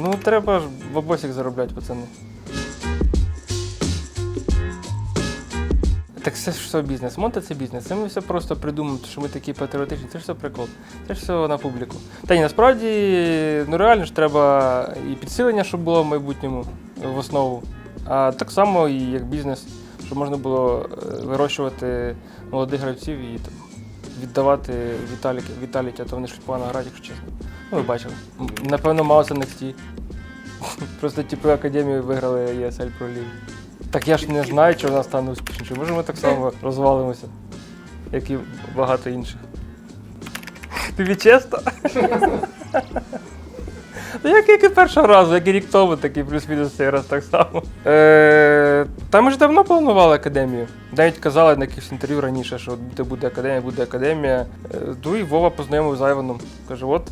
Ну, треба ж бабосик заробляти, пацани. Так це ж все бізнес. Монта це бізнес. Це ми все просто придумали, що ми такі патріотичні. Це ж все прикол. Це ж все на публіку. Та ні, насправді, ну реально ж треба і підсилення, щоб було в майбутньому в основу. А так само і як бізнес, щоб можна було е, вирощувати молодих гравців і там, віддавати Віталіки, Віталіки, а то вони ж погано грають, якщо чесно. Ну, ви бачили. Напевно, це NXT. Просто типу академію виграли ESL Pro League. Так я ж не знаю, чи вона стане успішнішою. Може, ми так само розвалимося, як і багато інших. Тобі чесно? Ну, як, як і першого разу, як і рік тому, так і плюс-мінус цей раз так само. Е, та ми ж давно планували академію. Навіть казали на якихось інтерв'ю раніше, що де буде академія, буде академія. Е, ну і Вова познайомив з Айваном. Каже, от,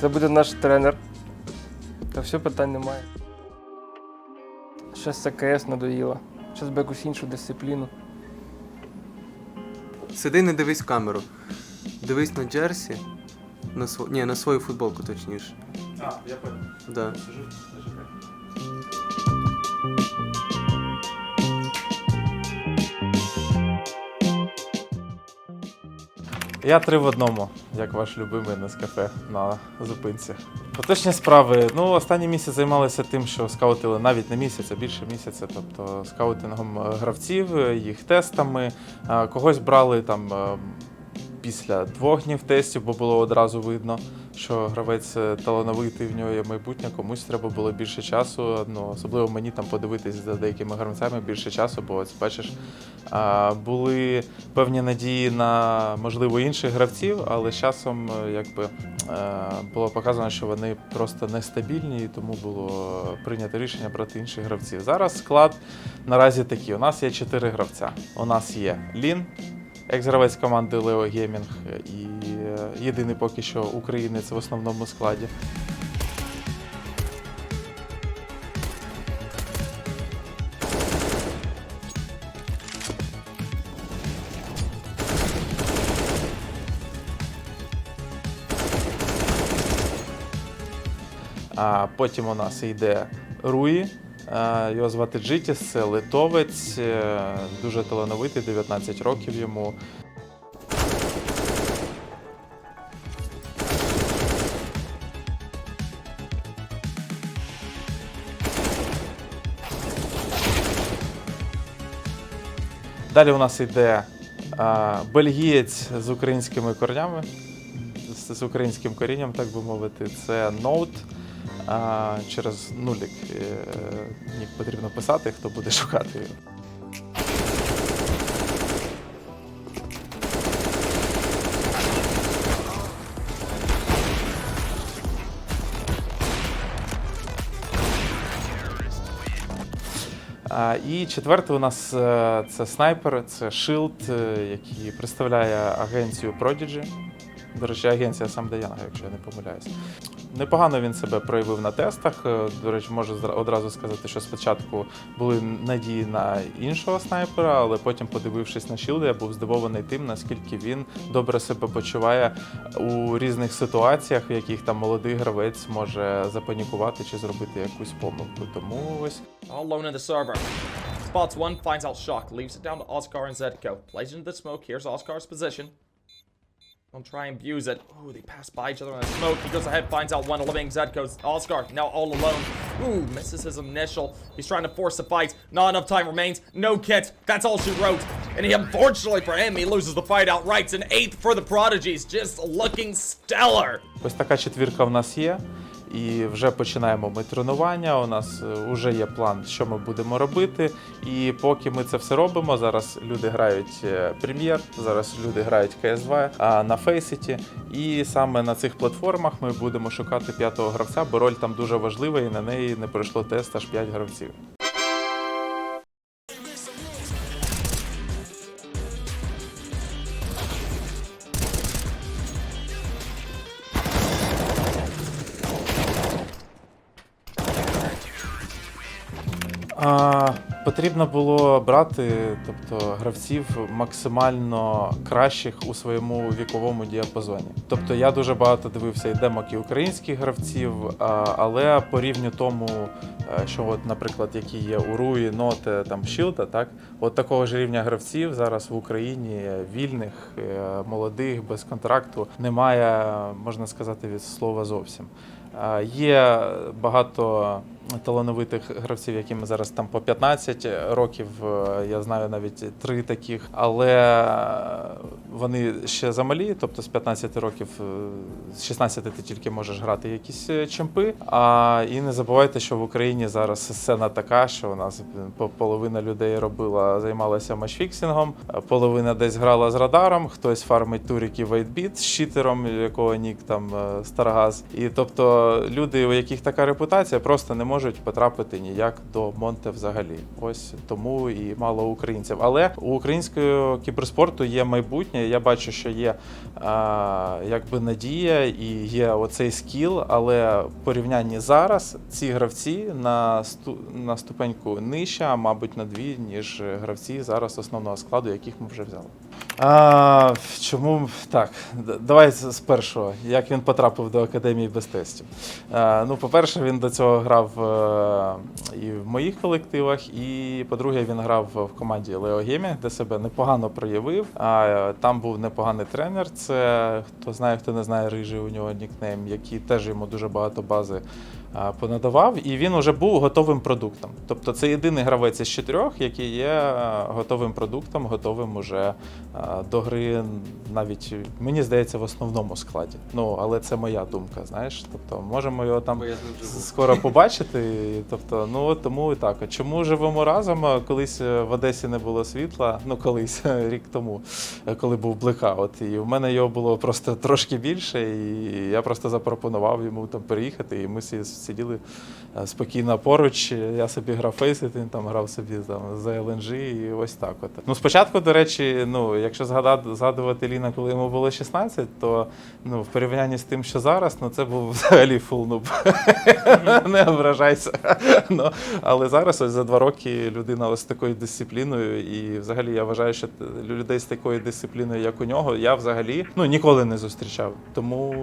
це буде наш тренер. Та все, питань немає. Щас це КС надоїло. Щас би якусь іншу дисципліну. Сиди, не дивись в камеру. Дивись на Джерсі. На св... Ні, на свою футболку, точніше. А, я понял. Да. Я три в одному, як ваш любимий Нескафе на зупинці. Поточні справи. Ну, останній місяць займалися тим, що скаутили навіть не місяць, а більше місяця. Тобто скаутингом гравців, їх тестами. Когось брали там після двох днів тестів, бо було одразу видно, що гравець е, талановитий, в нього є майбутнє, комусь треба було більше часу. Ну, особливо мені там подивитись за деякими гравцями більше часу, бо ось бачиш, були певні надії на можливо інших гравців, але з часом е, якби е, було показано, що вони просто нестабільні, і тому було прийнято рішення брати інших гравців. Зараз склад наразі такий: у нас є чотири гравця. У нас є Лін, екс-гравець команди Лео Геймінг і е, єдиний поки що українець в основному складі. А потім у нас йде Руї. Е, Його звати Джитіс, це литовець, е, дуже талановитий, 19 років йому. Далі у нас йде а, бельгієць з українськими корнями, з українським корінням, так би мовити. Це ноут. А, через нулік е, нік потрібно писати, хто буде шукати І четвертий у нас е, це снайпер, це Shield, е, який представляє агенцію Prodigy. До речі, агенція Самда Янга, якщо я не помиляюсь. Непогано він себе проявив на тестах. Е, До речі, можу одразу сказати, що спочатку були надії на іншого снайпера, але потім, подивившись на Shield, я був здивований тим, наскільки він добре себе почуває у різних ситуаціях, в яких там молодий гравець може запанікувати чи зробити якусь помилку. Тому ось alone in the server. Spots one, finds out Shock, leaves it down to Oscar and Zedko. Plays the smoke, here's Oscar's position. Don't try and abuse it. Ooh, they pass by each other in the smoke. He goes ahead, finds out one living Zedko's Oscar, now all alone. Ooh, misses his initial. He's trying to force the fight. Not enough time remains. No kit. That's all she wrote. And he, unfortunately for him, he loses the fight outright. It's an eighth for the Prodigies. Just looking stellar. Ось така четвірка в нас є. І вже починаємо ми тренування. У нас вже є план, що ми будемо робити. І поки ми це все робимо, зараз люди грають е, прем'єр, зараз люди грають CS2 на Фейситі, І саме на цих платформах ми будемо шукати п'ятого гравця, бо роль там дуже важлива, і на неї не пройшло тест аж 5 гравців. А, Потрібно було брати тобто, гравців максимально кращих у своєму віковому діапазоні. Тобто я дуже багато дивився і демок і українських гравців, а, але по рівню тому, е, що, от, наприклад, які є у Руї, Ноте, там Шілта, так, от такого ж рівня гравців зараз в Україні е, вільних, е, молодих, без контракту немає, можна сказати, від слова зовсім. А, Є багато талановитих гравців, яким зараз там по 15 років. е, Я знаю навіть три таких, але вони ще замалі, тобто з 15 років, е, з 16 ти тільки можеш грати якісь е, чемпи. А і не забувайте, що в Україні зараз сцена така, що у нас по- половина людей робила, займалася матчфіксингом, половина десь грала з радаром, хтось фармить туріки вейтбіт з читером, якого нік там Старгаз. І тобто люди, у яких така репутація, просто не можуть потрапити ніяк до Монте взагалі. Ось тому і мало українців. Але у українського кіберспорту є майбутнє. Я бачу, що є а, якби надія і є оцей скіл, але порівнянні зараз ці гравці на сту на ступеньку нижче, мабуть на дві, ніж гравці зараз основного складу, яких ми вже взяли. А, чому так? Давай з першого. Як він потрапив до академії без тестів? А, ну, по-перше, він до цього грав е, і в моїх колективах, і по-друге, він грав в команді Лео Гемі, де себе непогано проявив. А там був непоганий тренер. Це хто знає, хто не знає, рижий у нього нікнейм, який теж йому дуже багато бази понадавав, і він вже був готовим продуктом. Тобто це єдиний гравець із чотирьох, який є готовим продуктом, готовим уже до гри, навіть мені здається, в основному складі. Ну, але це моя думка, знаєш. Тобто, можемо його там скоро побачити. Тобто, ну тому і так. Чому живемо разом? Колись е, в Одесі не було світла. Ну колись рік тому, е, коли був блекаут. І в мене його було просто трошки більше. І я просто запропонував йому там переїхати. І ми всі сиділи е, спокійно поруч. Я собі грав фейсит, він там грав собі там за LNG і ось так. От. Ну спочатку, до речі, ну якщо згадувати Ліна, коли йому було 16, то ну в порівнянні з тим, що зараз, ну це був взагалі фул нуб. не ображайся. ну, але зараз, ось за два роки, людина ось з такою дисципліною, і взагалі я вважаю, що людей з такою дисципліною, як у нього, я взагалі ну, ніколи не зустрічав. Тому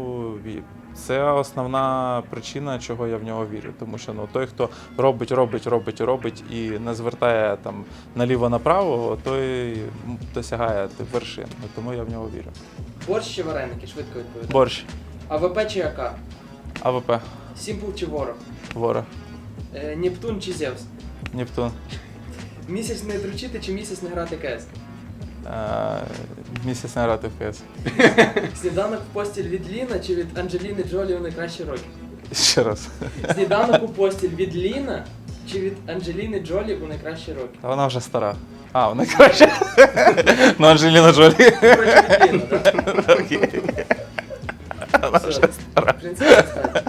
це основна причина, чого я в нього вірю. Тому що ну, той, хто робить, робить, робить, робить і не звертає там наліво-направо, той досягає тих вершин. Ну, Тому я в нього вірю. Борщ чи вареники, швидко відповідаю. Борщ, АВП чи АК? АВП, Сімпл чи ворог? Вора, Е, Нептун чи Зевс? Нептун. Місяць не дручити чи місяць не грати КС? Місяць не грати в Сніданок в постіль від Ліна чи від Анджеліни Джолі у найкращі роки? Ще раз. Сніданок у постіль від Ліна чи від Анджеліни Джолі у найкращі роки? Та вона вже стара. А, вона краще. Ну, Анджеліна Джолі. Коротше, від Ліна, так? Окей. Все. В принципі, достатньо.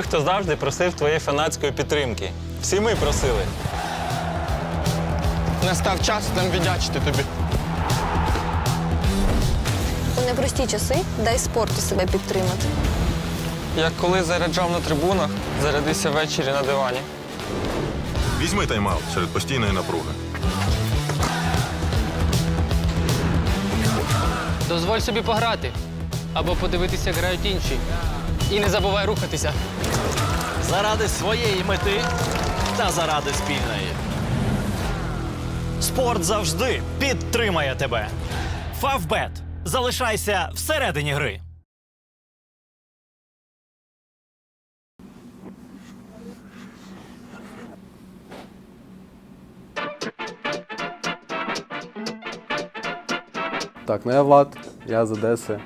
Той, хто завжди просив твоєї фанатської підтримки. Всі ми просили. Настав час нам віддячити тобі. У непрості часи дай спорту себе підтримати. Як коли заряджав на трибунах, зарядися ввечері на дивані. Візьми тайм-аут серед постійної напруги. Дозволь собі пограти або подивитися, як грають інші. І не забувай рухатися. Заради своєї мети та заради спільної. Спорт завжди підтримає тебе. Фавбет. Залишайся всередині гри. Так, ну я Влад, я з Одеси.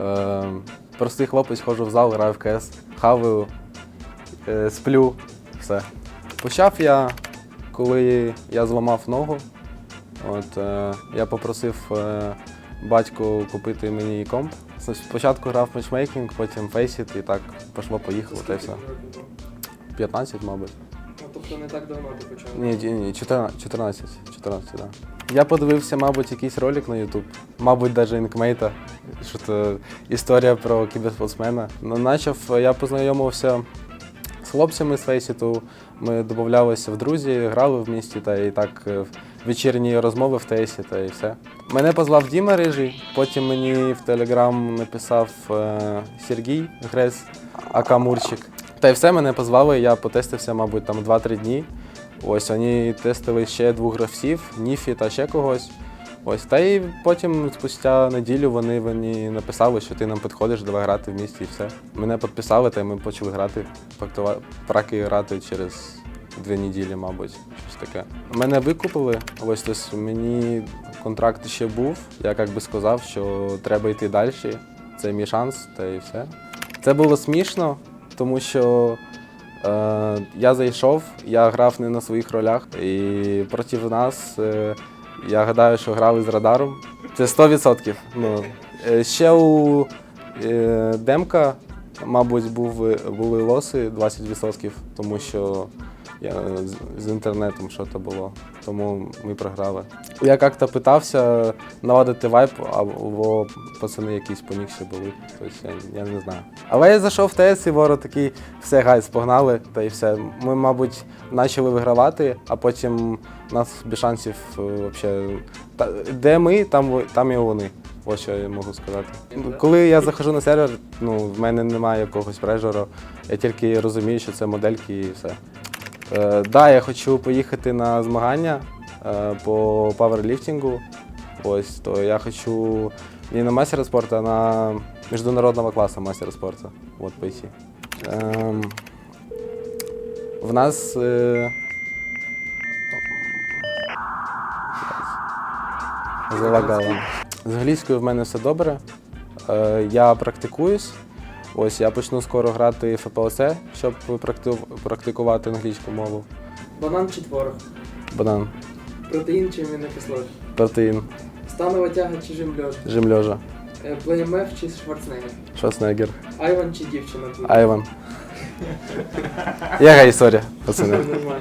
Е, простий хлопець, ходжу в зал, граю в КС, хаваю, е, сплю, все. Почав я, коли я зламав ногу. От, е, я попросив е, батьку купити мені комп. Спочатку грав матчмейкінг, потім фейсіт і так пішло-поїхало, та й все. 15, мабуть. Тобто не так давно ти почав. Ні, ні, ні, 14, 14, 14, да. Я подивився, мабуть, якийсь ролик на YouTube, мабуть, навіть інкмейта, що це історія про кіберспортсмена. Ну, почав, я познайомився з хлопцями з Фейсіту, ми додавалися в друзі, грали в місті та і так е, вечірні розмови в Тейсі та і все. Мене позвав Діма Рижий, потім мені в Телеграм написав е, Сергій Грес, ака Мурчик. Та й все, мене позвали, я потестився, мабуть, там 2-3 дні. Ось вони тестили ще двох гравців, Ніфі та ще когось. Ось, та й потім, спустя неділю, вони мені написали, що ти нам підходиш, давай грати в місті і все. Мене підписали, та й ми почали грати, праки грати через дві неділі, мабуть, щось таке. Мене викупили, ось тобто мені контракт ще був. Я як би сказав, що треба йти далі. Це мій шанс, та й все. Це було смішно, тому що е, я зайшов, я грав не на своїх ролях, і проти нас е, я гадаю, що грали з радаром. Це 100%. Ну, е, ще у е, Демка, мабуть, був, були лоси 20%, тому що я, з, з інтернетом що то було. Тому ми програли. Я як-то питався наладити вайп, або пацани якісь понікші були. Тобто я, я не знаю. Але я зайшов в ТС, і Воро такий, все, гайс, погнали, та й все. Ми, мабуть, почали вигравати, а потім у нас без шансів взагалі. Де ми, там, там і вони. Ось що я можу сказати. Коли я заходжу на сервер, ну, в мене немає якогось прежору, я тільки розумію, що це модельки і все. Е, да, я хочу поїхати на змагання е, по паверліфтингу. Ось, то я хочу не на мастера спорту, а на міжнародного класу мастера спорту. От пойти. Ем, в нас. Е, залагало. З англійською в мене все добре. Е, я практикуюсь. Ось я почну скоро грати в ФПЛЦ, щоб практи- практикувати англійську мову. Банан чи творог? Банан, Протеїн чи амінокислоти? протеїн, Станова тяга чи жим льож? жим льожа, Е, БМФ чи Шварценеггер? Шварценеггер, Айван чи дівчина? Айван. Яка історія, пацани? Нормально.